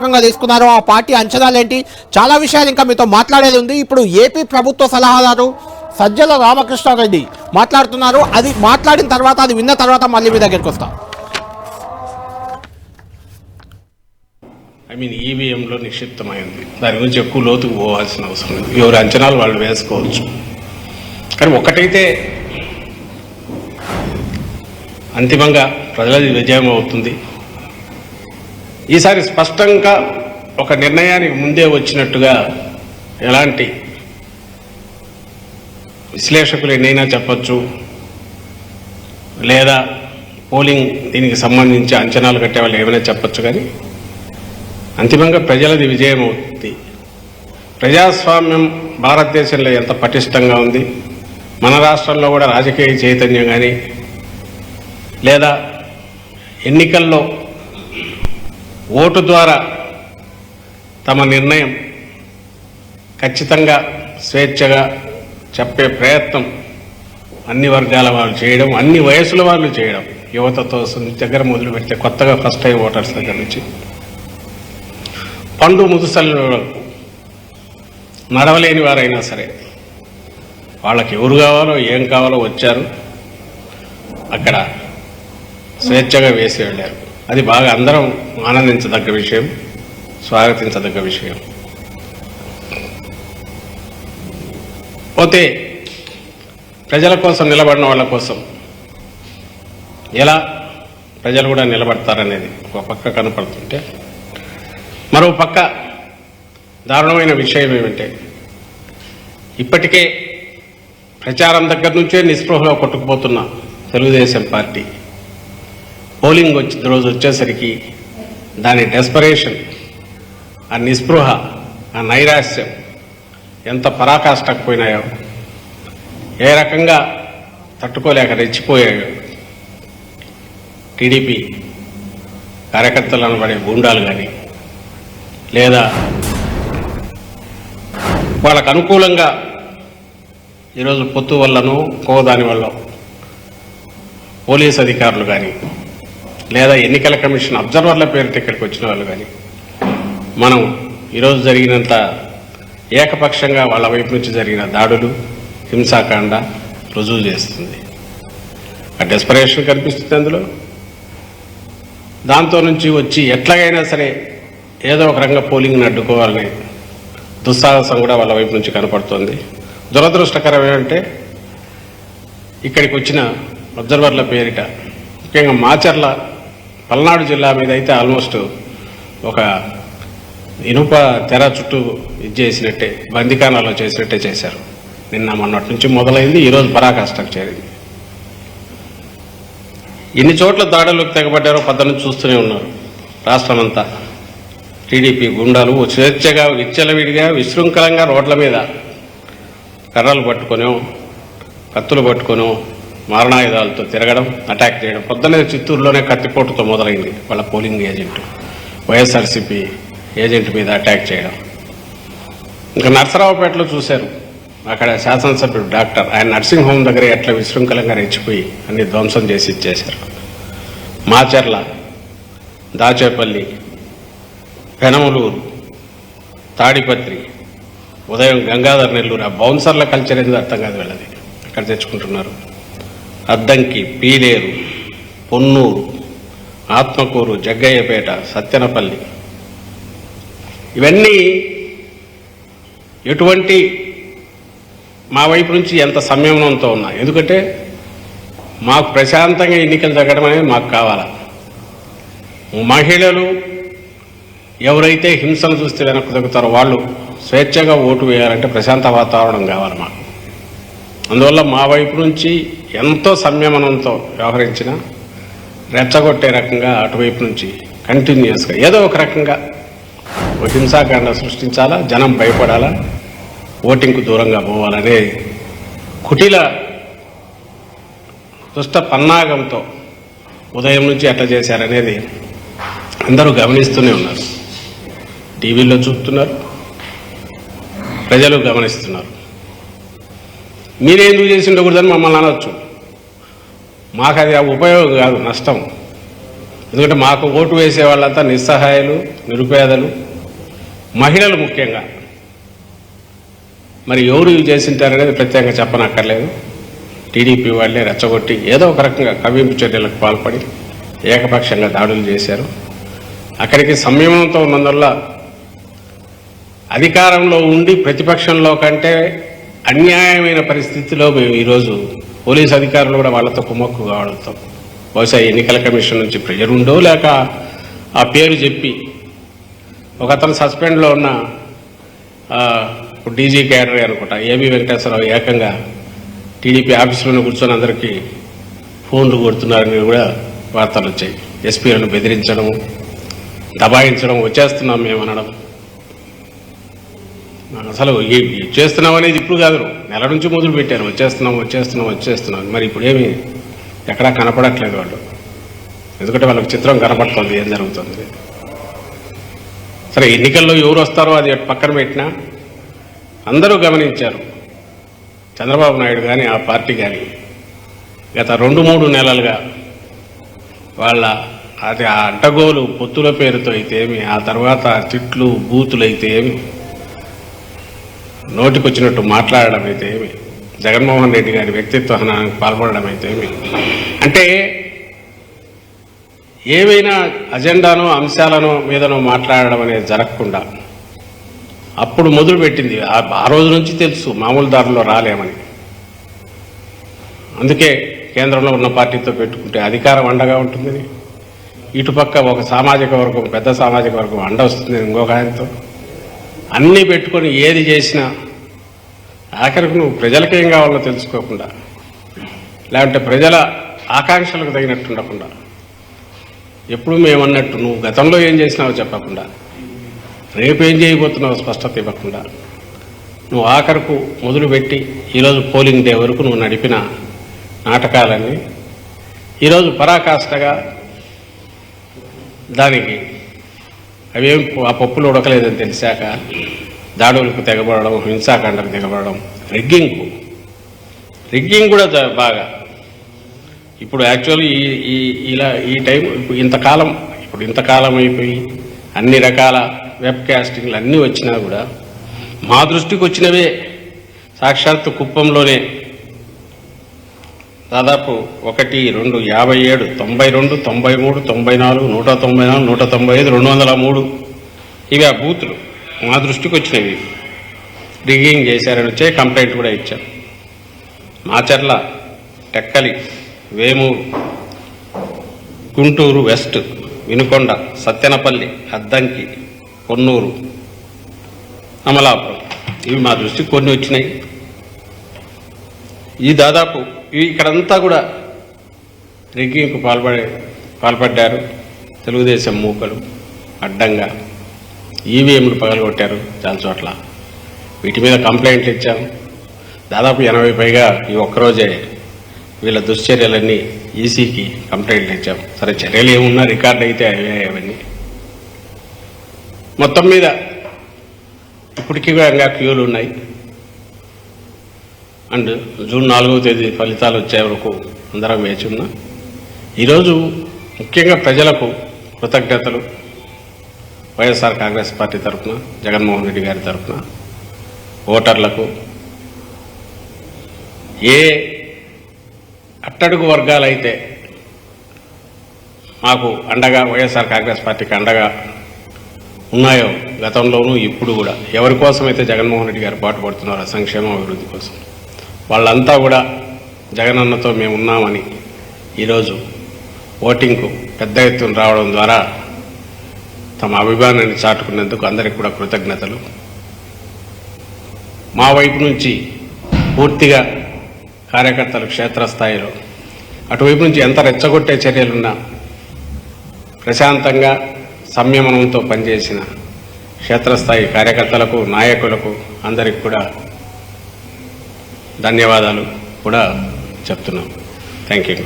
తీసుకున్నారు తీసుకున్నారో. ఆ పార్టీ అంచనాలు ఏంటి చాలా విషయాలు ఇంకా మీతో మాట్లాడేది ఉంది. ఇప్పుడు ఏపీ ప్రభుత్వ సలహాదారు సజ్జల రామకృష్ణారెడ్డి మాట్లాడుతున్నారు. అది మాట్లాడిన తర్వాత అది విన్న తర్వాత మళ్ళీ మీ దగ్గరికి వస్తాం. ఐ మీన్ ఈవీఎంలో నిక్షిప్తమైంది. దాని గురించి ఎక్కువ లోతుకు పోవాల్సిన అవసరం లేదు. ఎవరి అంచనాలు వాళ్ళు వేసుకోవచ్చు. కానీ ఒక్కటైతే అంతిమంగా ప్రజలది విజయం అవుతుంది. ఈసారి స్పష్టంగా ఒక నిర్ణయానికి ముందే వచ్చినట్టుగా ఎలాంటి విశ్లేషకులు ఎన్నైనా చెప్పచ్చు. లేదా పోలింగ్ దీనికి సంబంధించి అంచనాలు కట్టే వాళ్ళు ఏమైనా చెప్పచ్చు కానీ అంతిమంగా ప్రజలది విజయం అవుతుంది ప్రజాస్వామ్యం భారతదేశంలో ఎంత పటిష్టంగా ఉంది మన రాష్ట్రంలో కూడా రాజకీయ చైతన్యం కానీ లేదా ఎన్నికల్లో ఓటు ద్వారా తమ నిర్ణయం ఖచ్చితంగా స్వేచ్ఛగా చెప్పే ప్రయత్నం అన్ని వర్గాల వాళ్ళు చేయడం అన్ని వయసుల వాళ్ళు చేయడం. యువతతో దగ్గర మొదలు పెడితే కొత్తగా ఫస్ట్ టైం ఓటర్స్ దగ్గర నుంచి. పండు ముదుసలు నడవలేని వారైనా సరే వాళ్ళకి ఎవరు కావాలో ఏం కావాలో వచ్చారు అక్కడ స్వేచ్ఛగా వేసి వెళ్ళారు. అది బాగా అందరం ఆనందించదగ్గ విషయం స్వాగతించదగ్గ విషయం. పోతే ప్రజల కోసం నిలబడిన వాళ్ళ కోసం ఎలా ప్రజలు కూడా నిలబడతారనేది ఒక పక్క కనపడుతుంటే మరో పక్క దారుణమైన విషయం ఏమంటే ఇప్పటికే ప్రచారం దగ్గర నుంచే నిస్పృహలో కొట్టుకుపోతున్న తెలుగుదేశం పార్టీ పోలింగ్ వచ్చిన రోజు వచ్చేసరికి దాని డెస్పరేషన్ ఆ నిస్పృహ ఆ నైరాశ్యం ఎంత పరాకాష్టకు పోయినాయో ఏ రకంగా తట్టుకోలేక రెచ్చిపోయాయో. టీడీపీ కార్యకర్తలను పడే గుండాలు కానీ లేదా వాళ్ళకు అనుకూలంగా ఈరోజు పొత్తు వల్లనో కో దాని వల్ల పోలీస్ అధికారులు కానీ లేదా ఎన్నికల కమిషన్ అబ్జర్వర్ల పేరిట ఇక్కడికి వచ్చిన వాళ్ళు కానీ మనం ఈరోజు జరిగినంత ఏకపక్షంగా వాళ్ళ వైపు నుంచి జరిగిన దాడులు హింసాకాండ రుజువు చేస్తుంది. ఆ డెస్పరేషన్ కనిపిస్తుంది అందులో. దాంతో నుంచి వచ్చి ఎట్లాగైనా సరే ఏదో ఒక రంగ పోలింగ్ని అడ్డుకోవాలని దుస్సాహసం కూడా వాళ్ళ వైపు నుంచి కనపడుతుంది. దురదృష్టకరం ఏమంటే ఇక్కడికి వచ్చిన అబ్జర్వర్ల పేరిట ముఖ్యంగా మాచర్ల పల్నాడు జిల్లా మీద అయితే ఆల్మోస్ట్ ఒక ఇనుప తెర చుట్టూ ఇది చేసినట్టే బందికానాలో చేసినట్టే చేశారు. నిన్న మొన్నటి నుంచి మొదలైంది ఈరోజు పరాకాష్టం చేరింది. ఎన్ని చోట్ల దాడులకు తెగబడ్డారో పద్ధతి నుంచి చూస్తూనే ఉన్నారు రాష్ట్రమంతా. టీడీపీ గుండాలు స్వేచ్ఛగా విచ్చలవిడిగా విశృంఖలంగా రోడ్ల మీద కర్రలు పట్టుకొని కత్తులు పట్టుకొని మారణాయుధాలతో తిరగడం అటాక్ చేయడం. పొద్దున్నే చిత్తూరులోనే కత్తిపోటుతో మొదలైంది వాళ్ళ పోలింగ్ ఏజెంట్. వైఎస్ఆర్సీపీ ఏజెంట్ మీద అటాక్ చేయడం. ఇంకా నర్సరావుపేటలో చూశారు. అక్కడ శాసనసభ్యుడు డాక్టర్. ఆయన నర్సింగ్ హోమ్ దగ్గర ఎట్లా విశృంఖలంగా రెచ్చిపోయి అన్ని ధ్వంసం చేసి ఇచ్చేశారు. మాచర్ల దాచేపల్లి పెనమలూరు తాడిపత్రి ఉదయం గంగాధర్ నెల్లూరు. ఆ బౌన్సర్ల కల్చర్ ఎందుకు అర్థం కాదు వెళ్ళది. అక్కడ తెచ్చుకుంటున్నారు? అద్దంకి పీలేరు పొన్నూరు ఆత్మకూరు జగ్గయ్యపేట సత్యనపల్లి. ఇవన్నీ ఎటువంటి మా వైపు నుంచి ఎంత సంయమనంతో ఉన్నా ఎందుకంటే మాకు ప్రశాంతంగా ఎన్నికలు జరగడం అనేది మాకు కావాలా. మహిళలు ఎవరైతే హింసలు చూస్తే వెనక్కు తగ్గుతారో వాళ్ళు స్వేచ్ఛగా ఓటు వేయాలంటే ప్రశాంత వాతావరణం కావాలి మాకు. అందువల్ల మా వైపు నుంచి ఎంతో సంయమనంతో వ్యవహరించిన రెచ్చగొట్టే రకంగా అటువైపు నుంచి కంటిన్యూస్గా ఏదో ఒక రకంగా ఒక హింసాకాండ సృష్టించాలా జనం భయపడాలా ఓటింగ్కు దూరంగా పోవాలనే కుటిల దుష్ట పన్నాగంతో ఉదయం నుంచి ఎట్లా చేశారనేది అందరూ గమనిస్తూనే ఉన్నారు. టీవీల్లో చూస్తున్నారు ప్రజలు గమనిస్తున్నారు. మీరే ఎందుకు చేసి ఉండకూడదని మమ్మల్ని అనొచ్చు. మాకు అది ఆ ఉపయోగం కాదు నష్టం. ఎందుకంటే మాకు ఓటు వేసే వాళ్ళంతా నిస్సహాయాలు నిరుపేదలు మహిళలు ముఖ్యంగా. మరి ఎవరు ఇవి చేసింటారనేది ప్రత్యేకంగా చెప్పనక్కర్లేదు. టీడీపీ వాళ్ళే రెచ్చగొట్టి ఏదో ఒక రకంగా కవింపు చర్యలకు పాల్పడి ఏకపక్షంగా దాడులు చేశారు. అక్కడికి సంయమనంతో ఉన్నందువల్ల అధికారంలో ఉండి ప్రతిపక్షంలో కంటే అన్యాయమైన పరిస్థితిలో మేము ఈరోజు పోలీస్ అధికారులు కూడా వాళ్ళతో కుమ్మక్కు కావడంతో బహుశా ఎన్నికల కమిషన్ నుంచి ప్రెజర్ ఉండో లేక ఆ పేరు చెప్పి ఒక అతను సస్పెండ్లో ఉన్న డీజీ క్యాడరీ అనుకుంటా ఏబి వెంకటేశ్వరరావు ఏకంగా టీడీపీ ఆఫీసులోనే కూర్చొని అందరికీ ఫోన్లు కొడుతున్నారని కూడా వార్తలు వచ్చాయి. ఎస్పీలను బెదిరించడం దబాయించడం వచ్చేస్తున్నాం మేము అనడం. అసలు చేస్తున్నావు చేస్తున్నాం అనేది ఇప్పుడు కాదు. నెల నుంచి మొదలు పెట్టాను. వచ్చేస్తున్నాం వచ్చేస్తున్నాం వచ్చేస్తున్నాం మరి ఇప్పుడు ఏమి? ఎక్కడా కనపడట్లేదు వాళ్ళు. ఎందుకంటే వాళ్ళకి చిత్రం కనపడుతుంది. ఏం జరుగుతుంది? సరే ఎన్నికల్లో ఎవరు వస్తారో అది పక్కన పెట్టినా అందరూ గమనించారు. చంద్రబాబు నాయుడు కానీ ఆ పార్టీ కానీ గత రెండు మూడు నెలలుగా వాళ్ళ అది ఆ అడ్డగోలు పొత్తుల పేరుతో అయితే ఏమి ఆ తర్వాత చిట్లు బూతులు అయితే ఏమి నోటికొచ్చినట్టు మాట్లాడడం అయితే ఏమి? జగన్మోహన్ రెడ్డి గారి వ్యక్తిత్వ హనానికి పాల్పడడం అయితే ఏమి? అంటే ఏవైనా అజెండానో అంశాలను మీదనో మాట్లాడడం అనేది జరగకుండా అప్పుడు మొదలు పెట్టింది. ఆ- ఆ రోజు నుంచి తెలుసు మామూలు దారిలో రాలేమని. అందుకే కేంద్రంలో ఉన్న పార్టీతో పెట్టుకుంటే అధికారం అండగా ఉంటుందని. ఇటుపక్క ఒక సామాజిక వర్గం పెద్ద సామాజిక వర్గం అండ వస్తుంది ఇంకొక ఆయనతో. అన్నీ పెట్టుకొని ఏది చేసినా ఆఖరికి నువ్వు ప్రజలకేం ఏం కావాలో తెలుసుకోకుండా లేదంటే ప్రజల ఆకాంక్షలకు తగినట్టు ఉండకుండా ఎప్పుడు మేమన్నట్టు నువ్వు గతంలో ఏం చేసినావో చెప్పకుండా రేపు ఏం చేయబోతున్నావో స్పష్టత ఇవ్వకుండా నువ్వు ఆఖరకు మొదలుపెట్టి ఈరోజు పోలింగ్ డే వరకు నువ్వు నడిపిన నాటకాలన్నీ ఈరోజు పరాకాష్ఠగా దానికి అవేం ఆ పప్పులు ఉడకలేదని తెలిసాక దాడులకు తెగబడడం హింసాకాండకు తెగబడడం రిగ్గింగ్. రిగ్గింగ్ కూడా బాగా. ఇప్పుడు యాక్చువల్లీ ఈ ఈ ఇలా ఈ టైం ఇప్పుడు ఇంతకాలం ఇప్పుడు ఇంతకాలం అయిపోయి అన్ని రకాల వెబ్ కాస్టింగ్లు అన్నీ వచ్చినా కూడా మా దృష్టికి వచ్చినవే. సాక్షాత్తు కుప్పంలోనే దాదాపు ఒకటి రెండు యాభై ఏడు తొంభై రెండు తొంభై మూడు తొంభై నాలుగు నూట తొంభై నాలుగు నూట తొంభై ఐదు రెండు వందల మూడు. ఇవి ఆ బూతులు. మా దృష్టికి వచ్చినవి. రిగింగ్ చేశారని వచ్చే కంప్లైంట్ కూడా ఇచ్చాం మాచర్ల టెక్కలి వేమూరు గుంటూరు వెస్ట్ వినుకొండ సత్యనపల్లి అద్దంకి కొన్నూరు అమలాపురం. ఇవి మా దృష్టికి కొన్ని వచ్చినాయి. ఈ దాదాపు ఇక్కడంతా కూడా రిగ్గింగ్కు పాల్పడే పాల్పడ్డారు తెలుగుదేశం మూకలు అడ్డంగా ఈవీఎంలు పగలగొట్టారు చాలా చోట్ల. వీటి మీద కంప్లైంట్లు ఇచ్చాం. దాదాపు ఎనభై పైగా ఈ ఒక్కరోజే వీళ్ళ దుశ్చర్యలన్నీ ఈసీకి కంప్లైంట్లు ఇచ్చాం. సరే చర్యలు ఏమున్నా రికార్డు అయితే అవే అవన్నీ. మొత్తం మీద ఇప్పటికీ కూడా ఇంకా క్యూలు ఉన్నాయి. అండ్ జూన్ నాలుగవ తేదీ ఫలితాలు వచ్చే వరకు అందరం వేచి ఉన్నాం. ఈరోజు ముఖ్యంగా ప్రజలకు కృతజ్ఞతలు. వైఎస్ఆర్ కాంగ్రెస్ పార్టీ తరఫున జగన్మోహన్ రెడ్డి గారి తరఫున ఓటర్లకు. ఏ అట్టడుగు వర్గాలైతే మాకు అండగా వైఎస్ఆర్ కాంగ్రెస్ పార్టీకి అండగా ఉన్నాయో గతంలోనూ ఇప్పుడు కూడా ఎవరి కోసమైతే జగన్మోహన్ రెడ్డి గారు పాటుపడుతున్నారో సంక్షేమ అభివృద్ధి కోసం. వాళ్ళంతా కూడా జగనన్నతో మేము ఉన్నామని ఈరోజు ఓటింగ్కు పెద్ద ఎత్తున రావడం ద్వారా తమ అభిమానాన్ని చాటుకున్నందుకు అందరికి కూడా కృతజ్ఞతలు. మా వైపు నుంచి పూర్తిగా కార్యకర్తలు క్షేత్రస్థాయిలో అటువైపు నుంచి ఎంత రెచ్చగొట్టే చర్యలున్నా ప్రశాంతంగా సంయమనంతో పనిచేసిన క్షేత్రస్థాయి కార్యకర్తలకు నాయకులకు అందరికి కూడా ధన్యవాదాలు కూడా చెప్తున్నాం. థ్యాంక్ యూ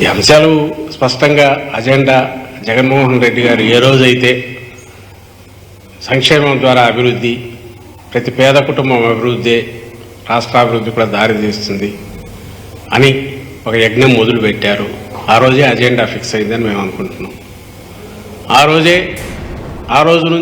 ఈ అంశాలు స్పష్టంగా అజెండా జగన్మోహన్ రెడ్డి గారు ఏ రోజైతే సంక్షేమం ద్వారా అభివృద్ధి ప్రతి పేద కుటుంబం అభివృద్ధి రాష్ట్రాభివృద్ధి కూడా దారితీస్తుంది అని ఒక యజ్ఞం మొదలుపెట్టారు. ఆ రోజే అజెండా ఫిక్స్ అయిందని మేము అనుకుంటున్నాం. ఆ రోజే ఆ రోజు నుంచి